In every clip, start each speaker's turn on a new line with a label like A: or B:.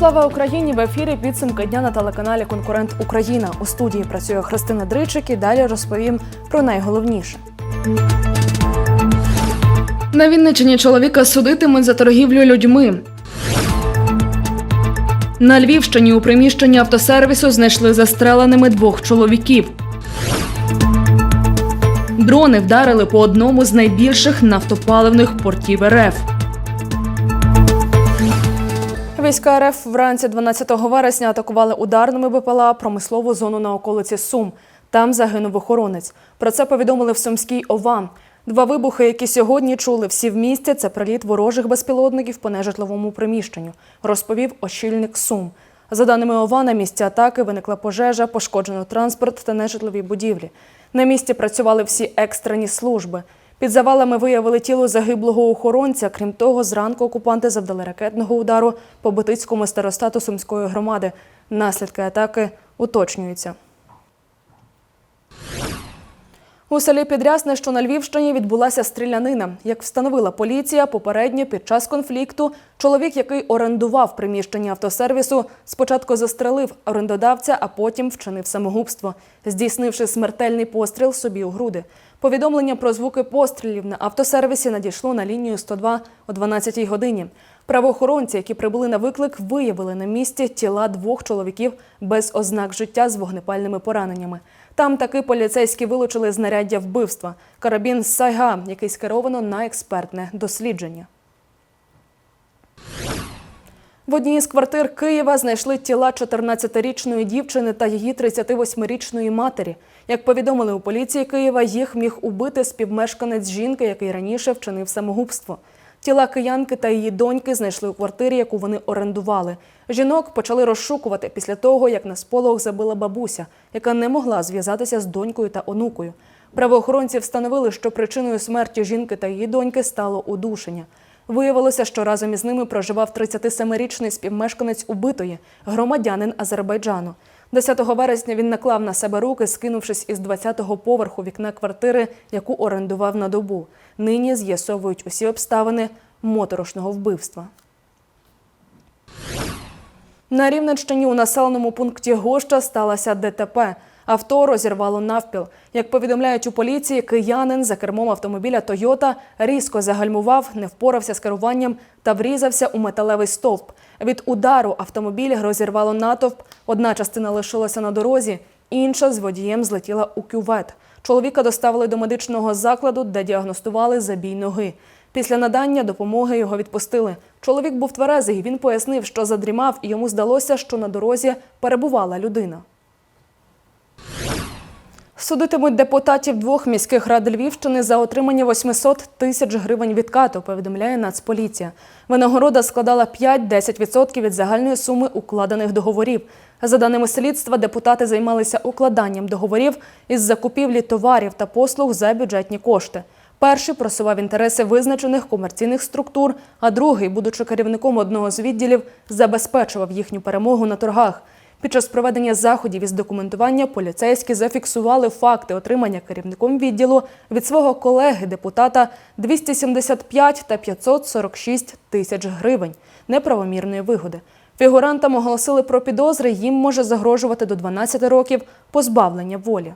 A: Слава Україні! В ефірі підсумки дня на телеканалі Конкурент Україна. У студії працює Христина Дричик і далі розповім про найголовніше. На Вінниччині чоловіка судитимуть за торгівлю людьми. На Львівщині у приміщенні автосервісу знайшли застреленими двох чоловіків. Дрони вдарили по одному з найбільших нафтопаливних портів РФ. Війська РФ вранці 12 вересня атакували ударними БПЛА промислову зону на околиці Сум. Там загинув охоронець. Про це повідомили в Сумській ОВА. Два вибухи, які сьогодні чули всі в місті, це приліт ворожих безпілотників по нежитловому приміщенню, розповів очільник Сум. За даними ОВА, на місці атаки виникла пожежа, пошкоджено транспорт та нежитлові будівлі. На місці працювали всі екстрені служби. Під завалами виявили тіло загиблого охоронця. Крім того, зранку окупанти завдали ракетного удару по Битицькому старостату Сумської громади. Наслідки атаки уточнюються. У селі Підрясне, що на Львівщині, відбулася стрілянина. Як встановила поліція, попередньо під час конфлікту чоловік, який орендував приміщення автосервісу, спочатку застрелив орендодавця, а потім вчинив самогубство, здійснивши смертельний постріл собі у груди. Повідомлення про звуки пострілів на автосервісі надійшло на лінію 102 о 12-й годині. Правоохоронці, які прибули на виклик, виявили на місці тіла двох чоловіків без ознак життя з вогнепальними пораненнями. Там таки поліцейські вилучили знаряддя вбивства карабін Сайга, який скеровано на експертне дослідження. В одній з квартир Києва знайшли тіла 14-річної дівчини та її 38-річної матері. Як повідомили у поліції Києва, їх міг убити співмешканець жінки, який раніше вчинив самогубство. Тіла киянки та її доньки знайшли у квартирі, яку вони орендували. Жінок почали розшукувати після того, як на сполох забила бабуся, яка не могла зв'язатися з донькою та онукою. Правоохоронці встановили, що причиною смерті жінки та її доньки стало удушення. Виявилося, що разом із ними проживав 37-річний співмешканець убитої, громадянин Азербайджану. 10 вересня він наклав на себе руки, скинувшись із 20-го поверху вікна квартири, яку орендував на добу. Нині з'ясовують усі обставини моторошного вбивства. На Рівненщині у населеному пункті Гоща сталося ДТП. Авто розірвало навпіл. Як повідомляють у поліції, киянин за кермом автомобіля Тойота різко загальмував, не впорався з керуванням та врізався у металевий стовп. Від удару автомобіль розірвало натовп. Одна частина лишилася на дорозі, інша з водієм злетіла у кювет. Чоловіка доставили до медичного закладу, де діагностували забій ноги. Після надання допомоги його відпустили. Чоловік був тверезий. Він пояснив, що задрімав, і йому здалося, що на дорозі перебувала людина. Судитимуть депутатів двох міських рад Львівщини за отримання 800 тисяч гривень відкату, повідомляє Нацполіція. Винагорода складала 5-10% від загальної суми укладених договорів. За даними слідства, депутати займалися укладанням договорів із закупівлі товарів та послуг за бюджетні кошти. Перший просував інтереси визначених комерційних структур, а другий, будучи керівником одного з відділів, забезпечував їхню перемогу на торгах. Під час проведення заходів із документування поліцейські зафіксували факти отримання керівником відділу від свого колеги депутата 275 та 546 тисяч гривень неправомірної вигоди. Фігурантам оголосили про підозри. Їм може загрожувати до 12 років позбавлення волі.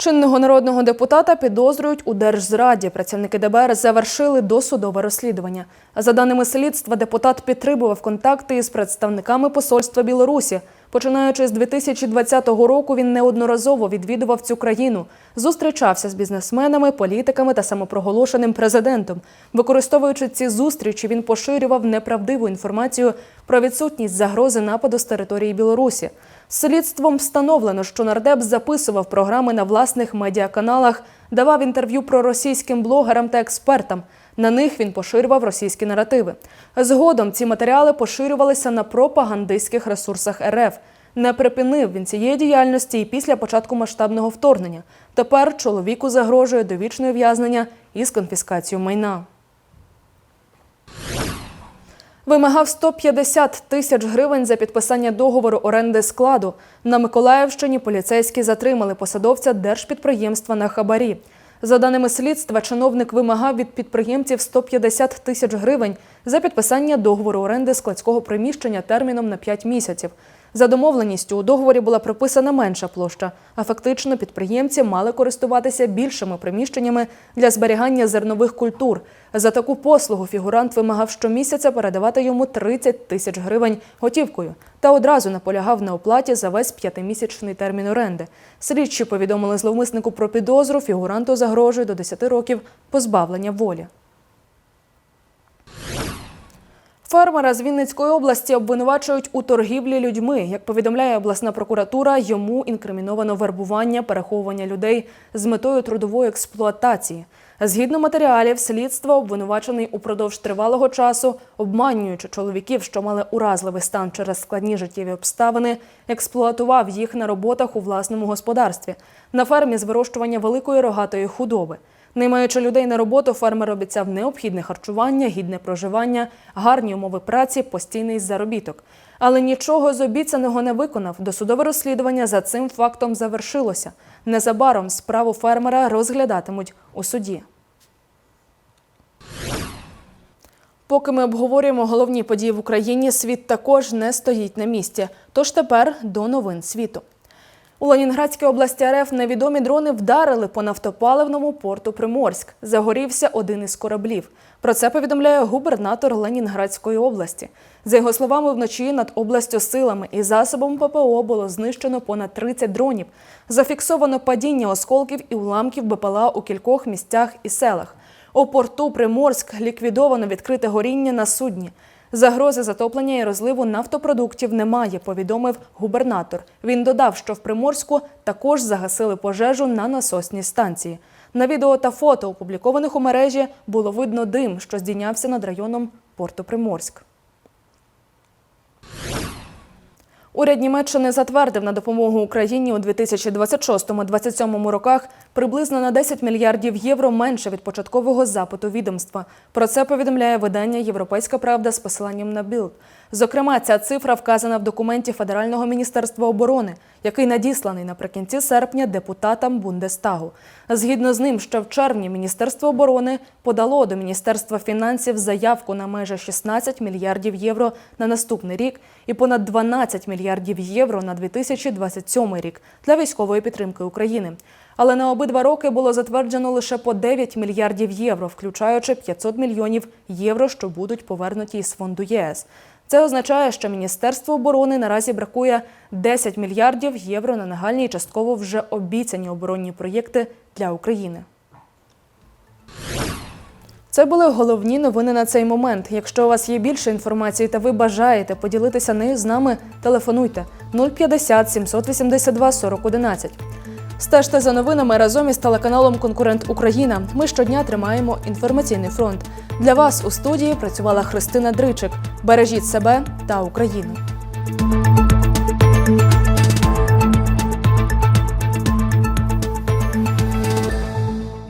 A: Чинного народного депутата підозрюють у держзраді. Працівники ДБР завершили досудове розслідування. За даними слідства, депутат підтримував контакти із представниками посольства Білорусі. Починаючи з 2020 року, він неодноразово відвідував цю країну, зустрічався з бізнесменами, політиками та самопроголошеним президентом. Використовуючи ці зустрічі, він поширював неправдиву інформацію про відсутність загрози нападу з території Білорусі. Слідством встановлено, що нардеп записував програми на власних медіаканалах, давав інтерв'ю проросійським блогерам та експертам. На них він поширював російські наративи. Згодом ці матеріали поширювалися на пропагандистських ресурсах РФ. Не припинив він цієї діяльності і після початку масштабного вторгнення. Тепер чоловіку загрожує довічне ув'язнення із конфіскацією майна. Вимагав 150 тисяч гривень за підписання договору оренди складу. На Миколаївщині поліцейські затримали посадовця держпідприємства на хабарі. За даними слідства, чиновник вимагав від підприємців 150 тисяч гривень за підписання договору оренди складського приміщення терміном на 5 місяців. За домовленістю у договорі була прописана менша площа, а фактично підприємці мали користуватися більшими приміщеннями для зберігання зернових культур. За таку послугу фігурант вимагав щомісяця передавати йому 30 тисяч гривень готівкою та одразу наполягав на оплаті за весь п'ятимісячний термін оренди. Слідчі повідомили зловмиснику про підозру. Фігуранту загрожує до 10 років позбавлення волі. Фермера з Вінницької області обвинувачують у торгівлі людьми. Як повідомляє обласна прокуратура, йому інкриміновано вербування, переховування людей з метою трудової експлуатації. Згідно матеріалів, слідство обвинувачений упродовж тривалого часу, обманюючи чоловіків, що мали уразливий стан через складні життєві обставини, експлуатував їх на роботах у власному господарстві на фермі з вирощування великої рогатої худоби. Не маючи людей на роботу, фермер обіцяв необхідне харчування, гідне проживання, гарні умови праці, постійний заробіток. Але нічого з обіцяного не виконав. Досудове розслідування за цим фактом завершилося. Незабаром справу фермера розглядатимуть у суді. Поки ми обговорюємо головні події в Україні, світ також не стоїть на місці. Тож тепер до новин світу. У Ленінградській області РФ невідомі дрони вдарили по нафтопаливному порту Приморськ. Загорівся один із кораблів. Про це повідомляє губернатор Ленінградської області. За його словами, вночі над областю силами і засобом ППО було знищено понад 30 дронів. Зафіксовано падіння осколків і уламків БПЛА у кількох місцях і селах. У порту Приморськ ліквідовано відкрите горіння на судні. Загрози затоплення і розливу нафтопродуктів немає, повідомив губернатор. Він додав, що в Приморську також загасили пожежу на насосній станції. На відео та фото, опублікованих у мережі, було видно дим, що здійнявся над районом порту Приморськ. Уряд Німеччини затвердив на допомогу Україні у 2026-2027 роках приблизно на 10 мільярдів євро менше від початкового запиту відомства. Про це повідомляє видання Європейська Правда з посиланням на Білд. Зокрема, ця цифра вказана в документі Федерального міністерства оборони, який надісланий наприкінці серпня депутатам Бундестагу. Згідно з ним, ще в червні Міністерство оборони подало до Міністерства фінансів заявку на майже 16 мільярдів євро на наступний рік і понад 12 мільярдів євро на 2027 рік для військової підтримки України. Але на обидва роки було затверджено лише по 9 мільярдів євро, включаючи 500 мільйонів євро, що будуть повернуті із фонду ЄС. Це означає, що Міністерству оборони наразі бракує 10 мільярдів євро на нагальні і частково вже обіцяні оборонні проєкти для України. Це були головні новини на цей момент. Якщо у вас є більше інформації та ви бажаєте поділитися нею з нами, телефонуйте 050 782 4011. Стежте за новинами разом із телеканалом Конкурент Україна. Ми щодня тримаємо інформаційний фронт. Для вас у студії працювала Христина Дричик. Бережіть себе та Україну.